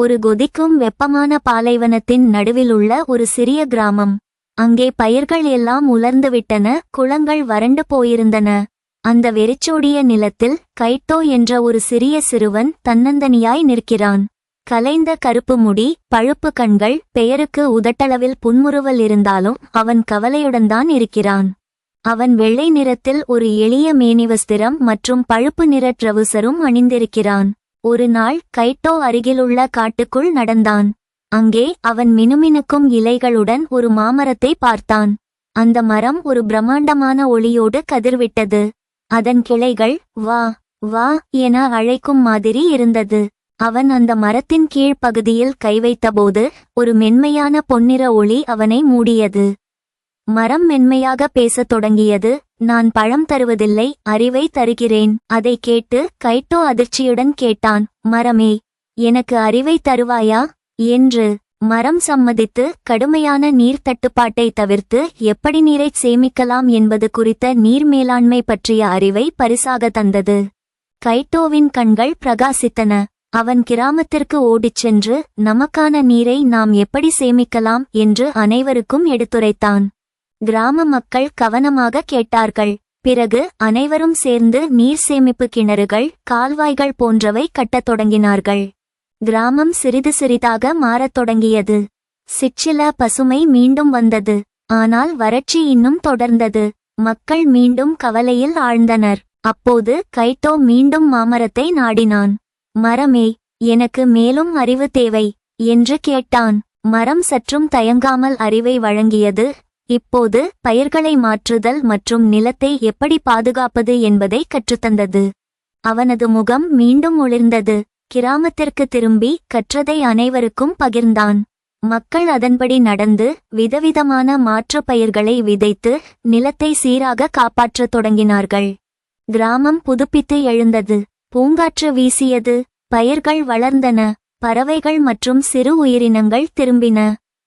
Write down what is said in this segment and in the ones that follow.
ஒரு கொதிக்கும் வெப்பமான பாலைவனத்தின் நடுவிலுள்ள ஒரு சிறிய கிராமம். அங்கே பயிர்கள் எல்லாம் உலர்ந்துவிட்டன குளங்கள் வறண்டு போயிருந்தன. அந்த வெறிச்சோடிய நிலத்தில் கைட்டோ என்ற ஒரு சிறிய சிறுவன் தன்னந்தனியாய் நிற்கிறான். கலைந்த கருப்பு முடி பழுப்பு கண்கள் பெயருக்கு உதட்டளவில் புன்முறுவல் இருந்தாலும் அவன் கவலையுடன் தான் இருக்கிறான். அவன் வெள்ளை நிறத்தில் ஒரு எளிய மேனிவஸ்திரம் மற்றும் பழுப்பு நிற ட்ரவுசரும் அணிந்திருக்கிறான். ஒரு நாள் கைட்டோ அருகிலுள்ள காட்டுக்குள் நடந்தான். அங்கே அவன் மினுமினுக்கும் இலைகளுடன் ஒரு மாமரத்தை பார்த்தான். அந்த மரம் ஒரு பிரம்மாண்டமான ஒளியோடு கதிர்விட்டது. அதன் கிளைகள் வா வா என அழைக்கும் மாதிரி இருந்தது. அவன் அந்த மரத்தின் கீழ்ப்பகுதியில் கை வைத்தபோது ஒரு மென்மையான பொன்னிற ஒளி அவனை மூடியது. மரம் மென்மையாக பேசத் தொடங்கியது. நான் பழம் தருவதில்லை அறிவை தருகிறேன். அதை கேட்டு கைட்டோ அதிர்ச்சியுடன் கேட்டான். மரமே எனக்கு அறிவை தருவாயா? என்று மரம் சம்மதித்து கடுமையான நீர் தட்டுப்பாட்டை தவிர்த்து எப்படி நீரைச் சேமிக்கலாம் என்பது குறித்த நீர் மேலாண்மை பற்றிய அறிவை பரிசாக தந்தது. கைட்டோவின் கண்கள் பிரகாசித்தன. அவன் கிராமத்திற்கு ஓடிச் சென்று நமக்கான நீரை நாம் எப்படி சேமிக்கலாம்? என்று அனைவருக்கும் எடுத்துரைத்தான். கிராம மக்கள் கவனமாக கேட்டார்கள். பிறகு அனைவரும் சேர்ந்து நீர் சேமிப்பு கிணறுகள் கால்வாய்கள் போன்றவை கட்டத் தொடங்கினார்கள். கிராமம் சிறிது சிறிதாக மாறத் தொடங்கியது. சிற்சில பசுமை மீண்டும் வந்தது. ஆனால் வறட்சி இன்னும் தொடர்ந்தது. மக்கள் மீண்டும் கவலையில் ஆழ்ந்தனர். அப்போது கைட்டோ மீண்டும் மாமரத்தை நாடினான். மரமே எனக்கு மேலும் அறிவு தேவை என்று கேட்டான். மரம் சற்றும் தயங்காமல் அறிவை வழங்கியது இப்போது பயிர்களை மாற்றுதல் மற்றும் நிலத்தை எப்படி பாதுகாப்பது என்பதை கற்றுத்தந்தது. அவனது முகம் மீண்டும் ஒளிர்ந்தது. கிராமத்திற்கு திரும்பி கற்றதை அனைவருக்கும் பகிர்ந்தான். மக்கள் அதன்படி நடந்து விதவிதமான மாற்றுப் பயிர்களை விதைத்து நிலத்தை சீராக காப்பாற்றத் தொடங்கினார்கள். கிராமம் புதுப்பித்து எழுந்தது. பூங்காற்று வீசியது. பயிர்கள் வளர்ந்தன. பறவைகள் மற்றும் சிறு உயிரினங்கள் திரும்பின.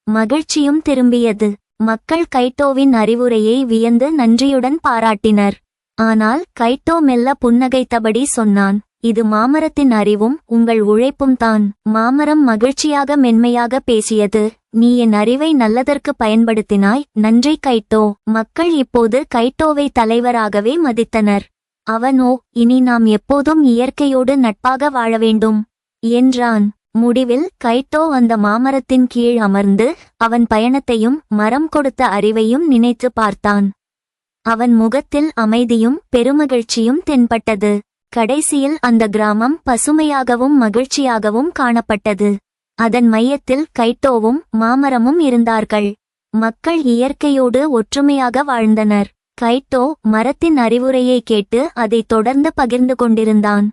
மகிழ்ச்சியும் திரும்பியது. மக்கள் கைட்டோவின் அறிவுரையை வியந்து நன்றியுடன் பாராட்டினர். ஆனால் கைட்டோ மெல்ல புன்னகைத்தபடி சொன்னான் இது மாமரத்தின் அறிவும் உங்கள் உழைப்பும் தான். மாமரம் மகிழ்ச்சியாக மென்மையாக பேசியது. நீ என் அறிவை நல்லதற்கு பயன்படுத்தினாய். நன்றி கைட்டோ. மக்கள் இப்போது கைட்டோவை தலைவராகவே மதித்தனர். அவனோ இனி நாம் எப்போதும் இயற்கையோடு நட்பாக வாழ வேண்டும் என்றான். முடிவில் கைட்டோ அந்த மாமரத்தின் கீழ் அமர்ந்து அவன் பயணத்தையும் மரம் கொடுத்த அறிவையும் நினைத்து பார்த்தான். அவன் முகத்தில் அமைதியும் பெருமகிழ்ச்சியும் தென்பட்டது. கடைசியில் அந்த கிராமம் பசுமையாகவும் மகிழ்ச்சியாகவும் காணப்பட்டது. அதன் மையத்தில் கைட்டோவும் மாமரமும் இருந்தார்கள். மக்கள் இயற்கையோடு ஒற்றுமையாக வாழ்ந்தனர். கைட்டோ மரத்தின் அறிவுரையை கேட்டு அதை தொடர்ந்து பகிர்ந்து கொண்டிருந்தான்.